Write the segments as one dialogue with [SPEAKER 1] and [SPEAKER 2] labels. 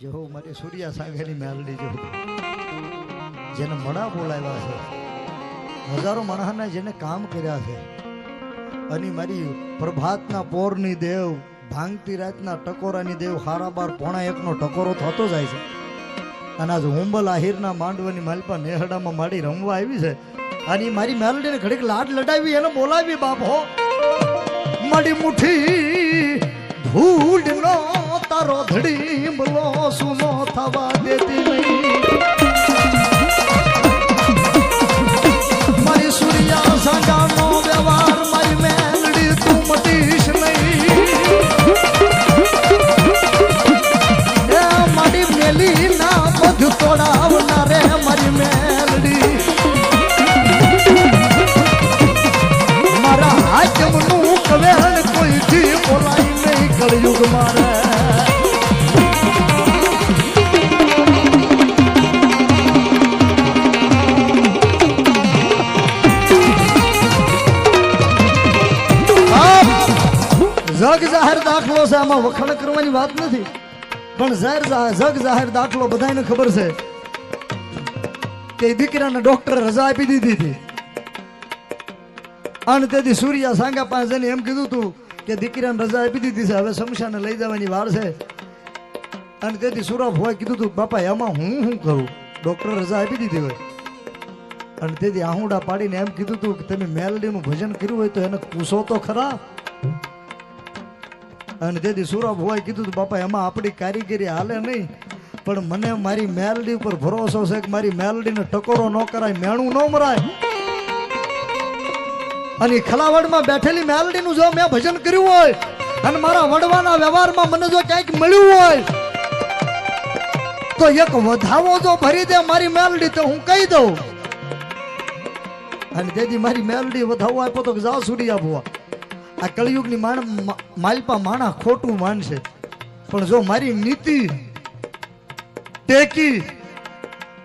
[SPEAKER 1] જેવો મારી સૂર્યા સાગરની મેલડી જેવો જેને મણા બોલાવ્યા છે. હજારો મણાને જેને કામ કર્યા છે. અને મારી પ્રભાતના પોરની દેવ, ભાંગતી રાતના ટકોરાની દેવ, હારા બાર પોણા એકનો ટકોરો થતો જાય છે. અને આજ હુંબલ આહિરના માંડવાની માલપા નેહડામાં માડી રમવા આવી છે. અને મારી મેલડીને ઘડીક લાડ લડાવી, એને બોલાવી બાપ હો. મારી મુઠ્ઠી ધૂળ નો તારો ધડીમલો સુનો થવા દેતી નહીં મારી સૂર્યા સાંજાનો વ્યવહાર મારી મેલડી તું મટીશ નહીં એ મારી મેલી ના બધું તોડાવનારે મારી મેલડી મારા હાજમનું કવેણ કોઈથી બોલાય નહીં કળયુગ મારે દાખલો છે, આમાં વખાણ કરવાની વાત નથી. પણ જાહેર જગ જાહેર દાખલો બધાને ખબર છે કે દીકરાને ડોક્ટરે રજા આપી દીધી હતી. અને તેથી સૂર્યા સાંગા પાસે જઈને એમ કીધું તું કે દીકરાને રજા આપી દીધી છે, હવે શમશાને લઈ જવાની વાર છે. અને તેથી સુરફ હોય કીધું તું, બાપા, એમાં હું શું કરું? ડોક્ટર રજા આપી દીધી હોય. અને તેથી આહુડા પાડીને એમ કીધું તું કે, તમે મેલડીનું ભજન કર્યું હોય તો એને પૂછો તો ખરા. અને તેથી સુરભ હોય કીધું તું, બાપા, એમાં આપણી કારીગરી હાલે નહીં, પણ મને મારી મેલડી ઉપર ભરોસો છે કે મારી મેલડીને ટકોરો ન કરાય, મેણું ન મરાય. અને ખલાવડમાં બેઠેલી મેલડીનું જો મેં ભજન કર્યું હોય, અને મારા વડવાના વ્યવહારમાં મને જો ક્યાંક મળ્યું હોય, તો એક વધાવો જો ભરી દે મારી મેલડી, તો હું કહી દઉં. અને તેથી મારી મેલડી વધાવો આપ્યો તો જાવ સુડી આપવા આ કળિયુગની માણ માલપા માણા ખોટું માનશે. પણ જો મારી નીતિ ટેકી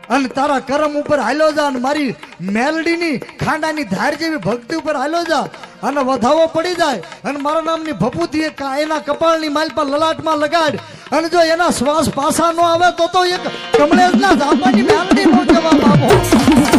[SPEAKER 1] અને તારા કરમ ઉપર હાલો જા અને મારી મેલડીની ખાંડાની ધાર જેવી ભક્તિ ઉપર હાલો જા અને વધાવો પડી જાય અને મારા નામની ભભૂતિ એના કપાળની માલપા લલાટમાં લગાડ અને જો એના શ્વાસ પાસા ન આવે તો તો એક કમળેશના ઝાપાની મેલડી નો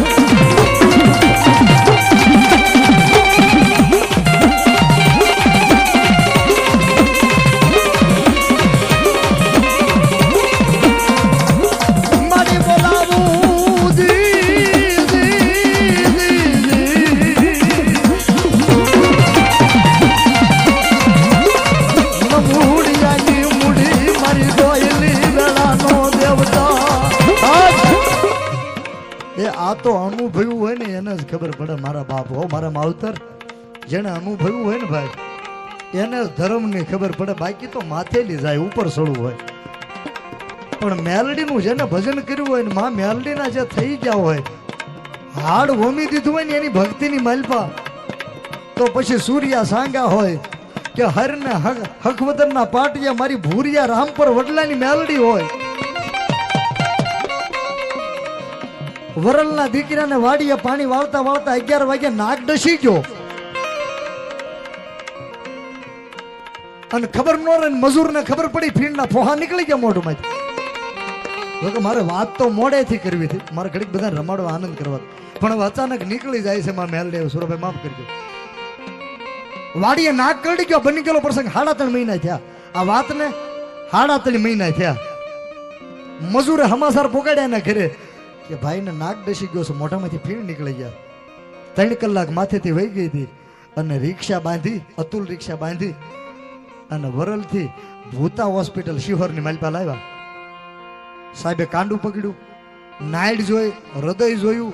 [SPEAKER 1] જ ધર્મની ખબર પડે, બાકી તો માથેલી જાય, ઉપર ચડવું હોય. પણ મેલડીનું જેને ભજન કર્યું હોય ને માં મેલડીના જે થઈ ગયા હોય, હાડ હોમી દીધું હોય ને એની ભક્તિની માલપા, તો પછી સૂર્યા સાંગા હોય કે હરને હક- હકવદનના પાટિયા મારી ભૂરિયા રામપર વડલાની મેલડી હોય. વરલના દીકરાને વાડીએ પાણી વાળતા વાળતા અગિયાર વાગે નાક ડસી ગયો. અને ખબર ન રહે ને મજૂરને ખબર પડી, ફીણના ફોહા નીકળી ગયા મોઢુંમાંથી. કે મારે વાત તો મોડેથી કરવી હતી. મારે ઘડીક બધા રમાડવા આનંદ કરવા પણ અચાનક નીકળી જાય છે મારા મેલ દેવ સુરભાઈ, માફ કરજો. વાડીએ નાક કરડી ગયો, બની ગયેલો પ્રસંગ સાડા ત્રણ મહિના થયા. આ વાતને સાડા ત્રણ મહિના થયા. મજૂરે હમાસાર પોગાડ્યા એના ઘરે કે ભાઈને નાક બેસી ગયો છે, મોઢામાંથી ફીણ નીકળી ગયા. ત્રણ કલાક માથેથી વહી ગઈ હતી અને રિક્ષા બાંધી, અતુલ રિક્ષા બાંધી અને વરલથી ભૂતા હોસ્પિટલ શિહોરની માલપા લાવ્યા. સાહેબે કાંડું પકડ્યું નાઇડ જોઈ, હૃદય જોયું,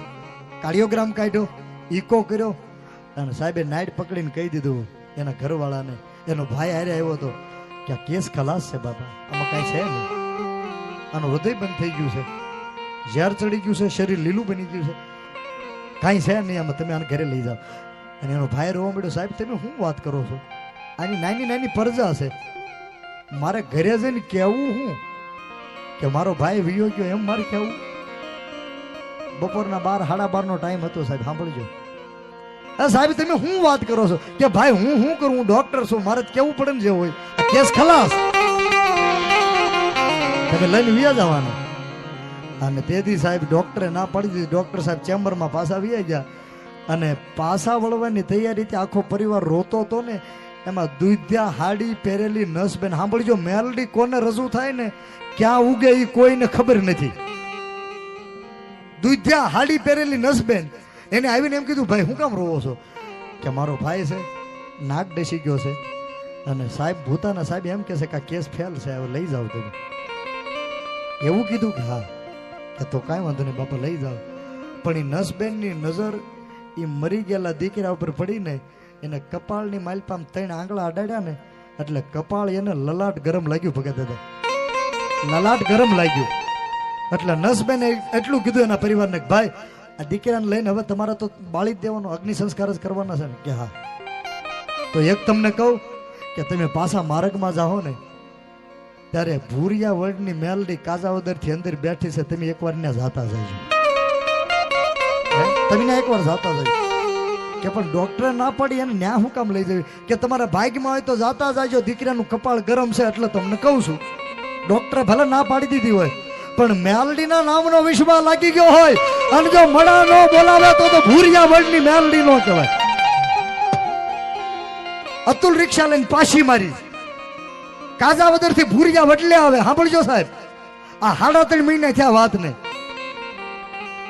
[SPEAKER 1] કાર્ડિયોગ્રામ કાઢ્યો, ઈકો કર્યો, અને સાહેબે નાઇડ પકડીને કહી દીધું, એના ઘરવાળાને, એનો ભાઈ હારે આવ્યો હતો. કે આ કેસ ખલાસ છે બાપા? આમાં કાંઈ છે નહીં. આનું હૃદય બંધ થઈ ગયું છે. ઝેર ચડી ગયું છે, શરીર લીલું બની ગયું છે. કાંઈ છે નહીં, આમાં તમે આને ઘરે લઈ જાઓ. અને એનો ભાઈ રોવા મળ્યો સાહેબ, તમે શું વાત કરો છો? આની નાની નાની પરજા છે. મારે ઘરે જઈને કહેવું હું કે મારો ભાઈ વિયો ગયો, એમ મારે કહેવું. બપોરના બાર, સાડા બાર નો ટાઈમ હતો સાહેબ, સાંભળજો. અરે સાહેબ, તમે શું વાત કરો છો? કે ભાઈ, હું શું કરું? હું ડોક્ટર છું, મારે કેવું પડે જે હોય. કેસ ખલાસ. તમે લઈને વ્યા જવાનું. અને તેથી સાહેબ ડોક્ટરે ના પાડી દીધી. ડોક્ટર સાહેબ ચેમ્બરમાં પાછા વ્યા ગયા. અને પાછા વળવાની તૈયારીથી આખો પરિવાર રોતો હતો ને એમાં દૂધ્યા, હાડી, પહેરેલી નસબેન સાંભળજો, મેલડી કોને રજૂ થાય ને, ક્યાં ઉગે એ કોઈને ખબર નથી. દૂધ્યા, હાડી, પહેરેલી નસબેન એને આવીને એમ કીધું, ભાઈ, હું કામ રોવો છો? કે મારો ભાઈ છે, નાક ડસી ગયો છે. અને સાહેબ, ભૂતાના સાહેબ એમ કે છે કે આ કેસ ફેલ છે, હવે લઈ જાઓ તમે. એવું કીધું કે, હા કે તો કાંઈ વાંધો નહીં બાપા, લઈ જાઓ. પણ એ નસબેનની નજર એ મરી ગયેલા દીકરા ઉપર પડીને એને કપાળની માલપામ ત્રણ આંગળા અડાડ્યા ને, એટલે કપાળ એને લલાટ ગરમ લાગ્યું ભગત દાદા. લલાટ ગરમ લાગ્યું. એટલે નસબેને એટલું કીધું એના પરિવારને ભાઈ, આ દીકરાને લઈને હવે તમારે તો બાળી જ દેવાનો અગ્નિ સંસ્કાર જ કરવાના છે ને. કે હા. તો એક તમને કહું કે તમે પાછા માર્ગમાં જાઓ ને, ત્યારે ભૂરિયા વર્ડની મેલડી કાજાવદરથી અંદર બેઠી છે, તમે એકવાર ને જાતા જજો. તમે એકવાર જાતા જજો. કે પણ ડોક્ટરે ના પડી એને ન્યા હું કામ લઈ જવી? કે તમારા ભાગ્યમાં હોય તો જાતા જાજો, દીકરાનું કપાળ ગરમ છે એટલે તમને કહું છું. ડોક્ટરે ભલે ના પાડી દીધી હોય, પણ મેલડીના નામનો વિશ્વાસ લાગી ગયો હોય. અને જો મડા નો બોલાવે તો તો ભૂરિયા વડની મેલડી નો કહેવાય. અતુલ રિક્ષા લઈને પાછી મારી. કાજાવદરથી ભૂરિયા વડલે આવે. સાંભળજો સાહેબ. આ સાડા ત્રણ મહિના થયા વાત ને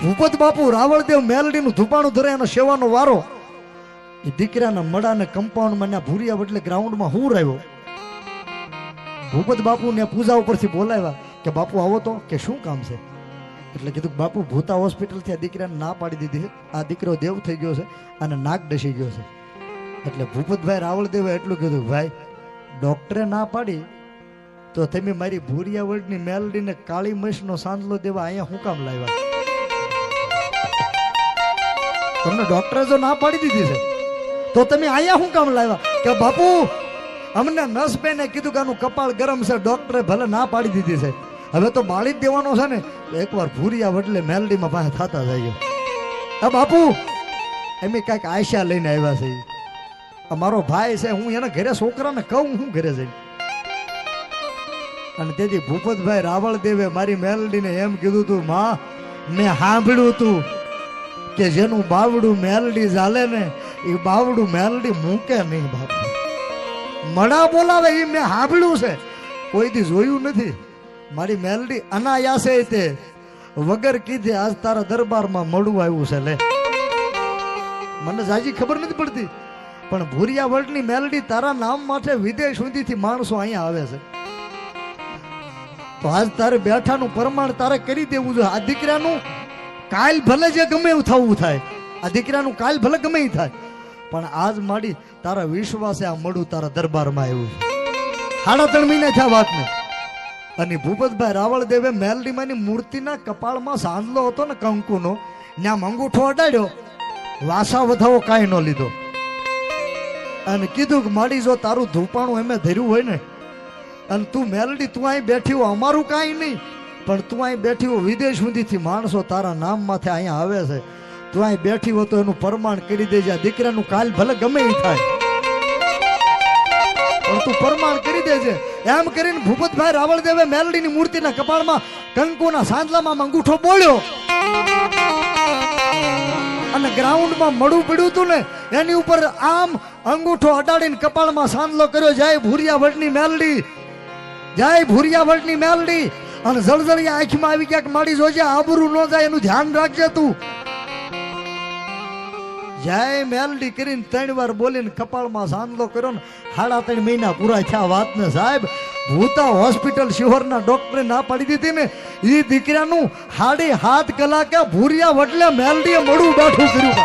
[SPEAKER 1] ભૂપત બાપુ રાવળદેવ મેલડીનું ધુપાણું ધરે એનો સેવાનો વારો. એ દીકરાના મડાને કમ્પાઉન્ડમાં ના ભૂરિયા એટલે ગ્રાઉન્ડમાં હું રહ્યો? ભૂપત બાપુ ને પૂજા ઉપરથી બોલાવ્યા કે, બાપુ, આવો તો, કે શું કામ છે? એટલે કીધું બાપુ, ભૂતા હોસ્પિટલથી આ દીકરાને ના પાડી દીધી. છે આ દીકરો દેવ થઈ ગયો છે અને નાક ડસી ગયો છે. એટલે ભૂપતભાઈ રાવળદેવે એટલું કીધું, ભાઈ, ડૉક્ટરે ના પાડી તો તમે મારી ભૂરિયા વર્ડની મેલડીને કાળી મહીસનો સાંદલો દેવા અહીંયા હું કામ લાવ્યા? તમને ડોક્ટરે જો ના પાડી દીધી છે? તો તમે અહીંયા શું કામ લાવ્યા? કે બાપુ, અમને નસબેને કીધું કે આનું કપાળ ગરમ છે, ડોક્ટરે ભલે ના પાડી દીધી છે. હવે તો બાળી જ દેવાનો છે ને. એકવાર ભૂરિયા વડલે મેલડીમાં પાસે થતા જઈએ હા બાપુ, એમ કાંઈક આશા લઈને આવ્યા છે. મારો ભાઈ છે, હું એના ઘરે છોકરાને કહું, હું ઘરે જઈને અને તેથી ભૂપતભાઈ રાવળ દેવે મારી મેલડીને એમ કીધું તું, માં, મેં સાંભળ્યું તું કે જેનું બાવડું મેલડી ચાલે ને એ બાવડું મેલડી મૂકે નહીં બાપુ. મડા બોલાવે એ મેં સાંભળ્યું છે. કોઈ દી જોયું નથી. મારી મેલડી અનાયાસે તે વગર કીધે આજ તારા દરબારમાં મળવું આવ્યું છે, લે. મને જાજી ખબર નથી પડતી, પણ ભૂરિયા વર્લ્ડની મેલડી તારા નામ માટે વિદેશ સુધીથી માણસો અહીંયા આવે છે. તો આજ તારે બેઠાનું પ્રમાણ તારે કરી દેવું જોઈએ. આ દીકરાનું કાલ ભલે જે ગમે એવું થવું થાય. આ દીકરાનું કાલ ભલે ગમે થાય. પણ આજ માડી તારા વિશ્વાસે આ મળું તારા દરબારમાં આવ્યું છે. સાડા ત્રણ મહિના થયા વાતને. અને ભૂપતભાઈ રાવળ દેવે મેલડીમાની મૂર્તિના કપાળમાં સાંદલો હતો ને કંકુનો ત્યાં અંગૂઠો અડાડ્યો, વાસા વધાવો કાંઈ ન લીધો. અને કીધું કે માડી જો તારું ધૂપાણું એમે ધર્યું હોય ને, અને તું મેલડી, તું અહીં બેઠી હો અમારું કાંઈ નહીં, પણ તું અહીં બેઠી હો વિદેશ સુધીથી માણસો તારા નામ માથે અહીંયા આવે છે. તું અહીં બેઠી હો તો એનું પરમાણ કરી દેજે. દીકરાનું કાલ ભલે ગમે એ થાય. તું પરમાણ કરી દેજે. એમ કરીને ભૂપતભાઈ રાવળદેવે મેલડીની મૂર્તિના કપાળમાં કંકુના સાંદલામાં અંગૂઠો બોલ્યો અને ગ્રાઉન્ડમાં મળું પડ્યું હતું ને, એની ઉપર આમ અંગૂઠો અડાડીને કપાળમાં સાંદલો કર્યો. જય ભૂરિયા વડની મેલડી. જય ભૂરિયા વડની મેલડી. અને જળજળિયા આંખમાં આવી ક્યાંક માડી જોજે. આબરૂ ન જાય એનું ધ્યાન રાખજે તું. જય મેલડી કરીને ત્રણ વાર બોલીને કપાળમાં સાંદલો કર્યો ને સાડા ત્રણ મહિના પૂરા થયા. વાતને સાહેબ ભૂતા હોસ્પિટલ શિહોરના ડોક્ટરે ના પાડી દીધી ને. એ દીકરાનું હાડી હાથ કલાકે ભૂરિયા વડલે મેલડીએ મળું બેઠું કર્યું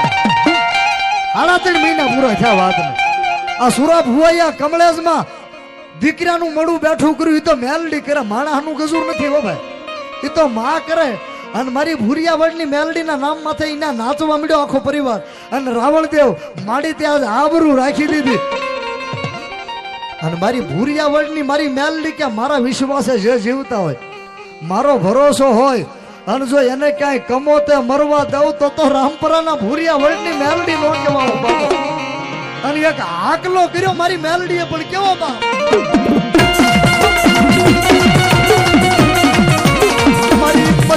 [SPEAKER 1] સાડા ત્રણ મહિના પૂરા થયા વાતને. આ સુરા ભુવાયા કમળેશમાં દીકરાનું મળું બેઠું કર્યું. એ તો મેલડી કરે માણસનું ગજુર નથી હો ભાઈ. એ તો માં કરે અને મારી ભૂરિયા વડની મેલડીના નામ માથે એના નાચવા મળ્યો આખો પરિવાર. અને રાવણદેવ માડી ત્યાં આબરૂ રાખી દીધી. અને મારી ભૂરિયા વડની મારી મેલડી કે મારા વિશ્વાસે જે જીવતા હોય. મારો ભરોસો હોય. અને જો એને ક્યાંય કમોતે મરવા દઉં તો તો રામપરાના ભૂરિયા વડની મેલડી નો કહેવાય અને એક આકલો કર્યો મારી મેલડીએ પણ કેવો બાપ.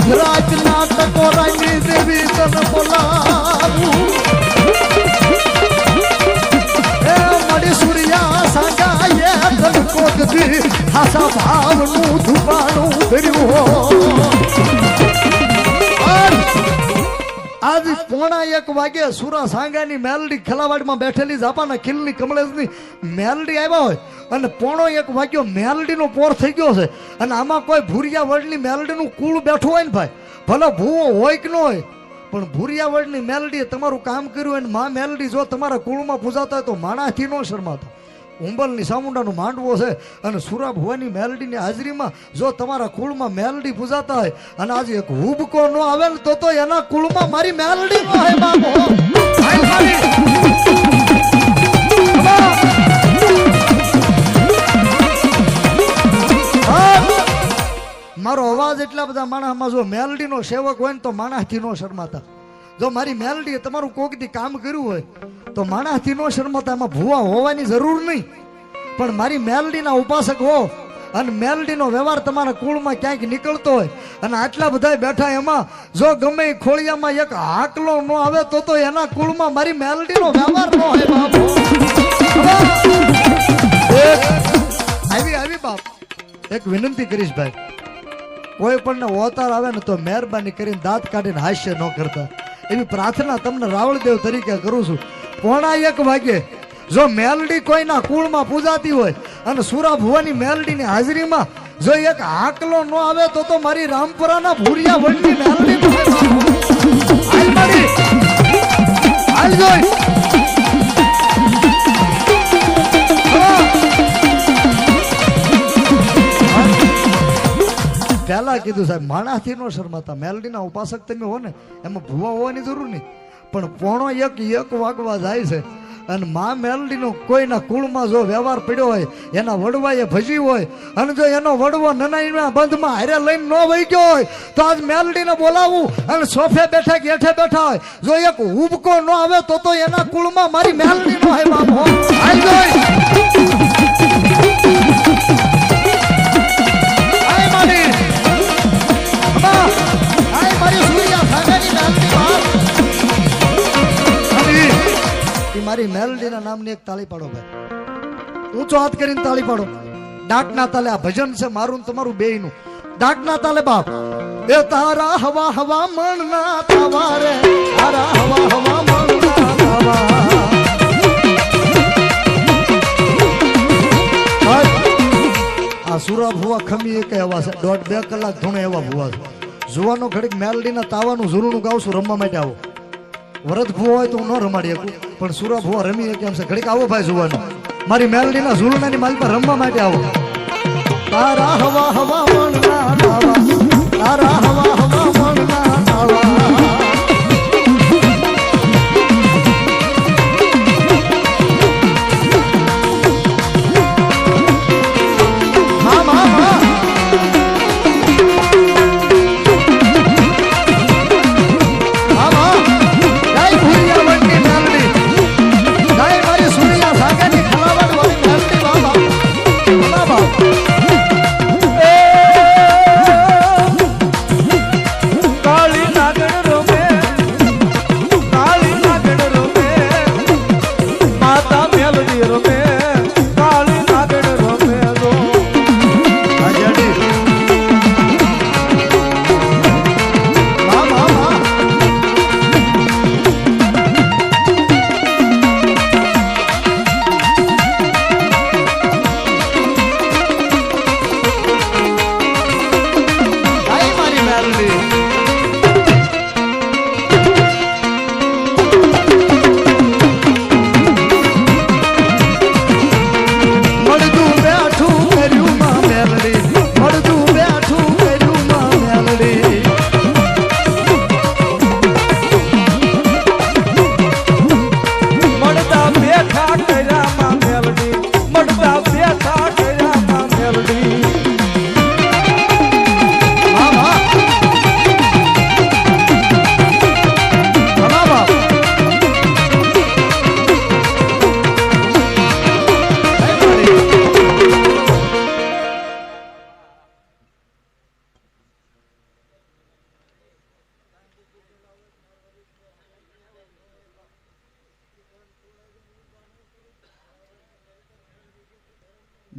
[SPEAKER 1] અધરાજ નાટકો રાની દેવી તન બોલાવું એ મળી સૂર્યા સાગાએ તડકો ગધી હાસા ભાવનું ધુમાડું ધર્યું પોણા એક વાગે સુરા સાંગાની મેલડી ખેલાવાડમાં બેઠેલી જાપાના ખીલની કમળેશની મેલડી આવ્યા હોય અને પોણો એક વાગ્યો મેલડીનો પોર થઈ ગયો છે. અને આમાં કોઈ ભૂરિયા વડની મેલડીનું કુળ બેઠું હોય ને ભાઈ, ભલે ભૂવો હોય કે ન હોય, પણ ભૂરિયા વડની મેલડીએ તમારું કામ કર્યું હોય ને માં મેલડી જો તમારા કુળમાં પૂજાતા હોય તો માણાથી ન શરમાતા. ઉંબલની સામુંડાનું માંડવો છે અને સુરા ભુવાની મેલડીની હાજરીમાં જો તમારા કુળમાં મેલડી પૂજાતા હોય અને આજે એક હુબકો ન આવે તો તો એના કુળમાં મારી મેલડી. મારો અવાજ એટલા બધા માણસમાં જો મેલડીનો સેવક હોય ને તો માણસથી ન શરમાતા જો મારી મેલડીએ તમારું કોકથી કામ કર્યું હોય, તો માણસથી નો શરમતા એમાં ભૂવા હોવાની જરૂર નહીં. પણ મારી મેલડીના ઉપાસક હો, અને મેલડીનો વ્યવહાર તમારા કુળમાં ક્યાંક નીકળતો હોય, અને આટલા બધા બેઠા એમાં, જો ગમે ખોળિયામાં એક હાકલો ન આવે, તો તો એના કુળમાં મારી મેલડીનો વ્યવહાર ન હોય આવી આવી, બાપ. એક વિનંતી કરીશ ભાઈ. કોઈ પણ ઓતાર આવે ને તો મહેરબાની કરીને દાંત કાઢીને હાસ્ય ન કરતા. એવી પ્રાર્થના તમને રાવળદેવ તરીકે કરું છું પોણા એક વાગે જો મેલડી કોઈના કુળમાં પૂજાતી હોય અને સુરા ભુવાની મેલડીની હાજરીમાં જો એક હાકલો ન આવે તો તો મારી રામપુરાના ભૂરિયા વડની મેલડી. હાલ જોઈ. પહેલા કીધું સાહેબ માણાથી નો શરમાતા મેલડીના ઉપાસક તમે હો ને, એમાં ભૂવા હોવાની જરૂર નહીં. પણ પોણો એક એક વાગવા જાય છે અને મા મેલડીનો કોઈના કુળમાં જો વ્યવહાર પડ્યો હોય, એના વડવાએ ભજી હોય, અને જો એનો વડવો નનાઈના બંધમાં હારે લઈને ન વહી ગયો હોય, તો આજ મેલડીને બોલાવું અને સોફે બેઠા કે હેઠે બેઠા હોય. જો એક ઉબકો ન આવે તો તો એના કુળમાં મારી મેલડીનો હોય બાપ હાય ઈ મારી મેલડીના નામની એક તાળી પાડો ભાઈ. ઊંચો હાથ કરીને તાળી પાડો. ડાકના તાલે આ ભજન છે, મારું તમારું બેયનું. ડાકના તાલે બાપ, એ તારા હવા હવા મણના તાવા રે, તારા હવા હવા મણના તાવા. આ સુરા ભુવા ખમી એક એવા છે. દોઢ બે કલાક ધૂણે એવા ભુવા છે. જુવાનો ઘડીક મેલડીના તાવાનું ઝૂરણું ગાવશું રમવા માટે આવો. વરદ ભુવા હોય તો હું ન રમાડી શકું. પણ સુરા ભૂવા રમી કેમ છે? ઘડીક આવો ભાઈ જોવાનું. મારી મેલડીના ઝૂરણાની માલ પર રમવા માટે આવો. તારા હવા હવા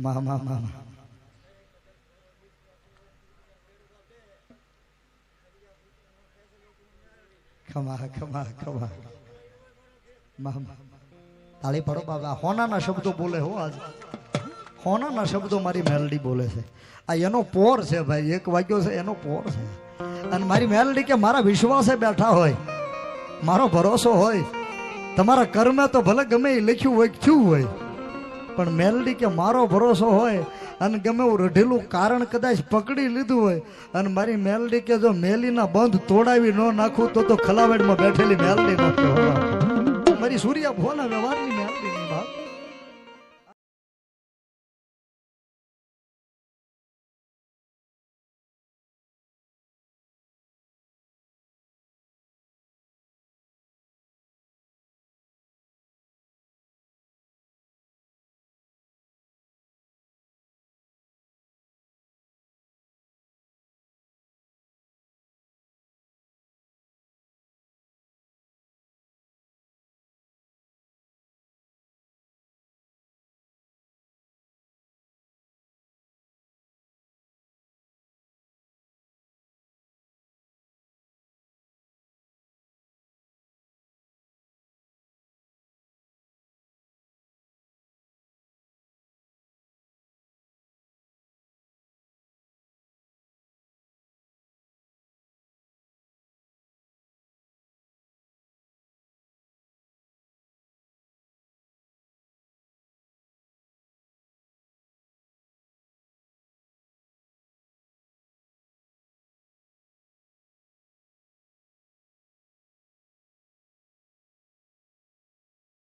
[SPEAKER 1] મા મા મા મા. ખમા ખમા ખમા મા મા. તાળી પડો, બાબા. હોનાના શબ્દો બોલે હો આજ. હોનાના શબ્દો મારી મેલડી બોલે છે. આ એનો પોર છે ભાઈ, એક વાગ્યો છે, એનો પોર છે. અને મારી મેલડી કે મારા વિશ્વાસે બેઠા હોય, મારો ભરોસો હોય, તમારા કર્મે તો ભલે ગમે એ લખ્યું હોય, થયું હોય. પણ મેલડી કે મારો ભરોસો હોય અને ગમે એવું રઢેલું કારણ કદાચ પકડી લીધું હોય અને મારી મેલડી કે જો મેલીના બંધ તોડાવી ન નાખું તો તો ખલાવેડમાં બેઠેલી મેલડી મારી સૂર્યા ભોલા વ્યવહારની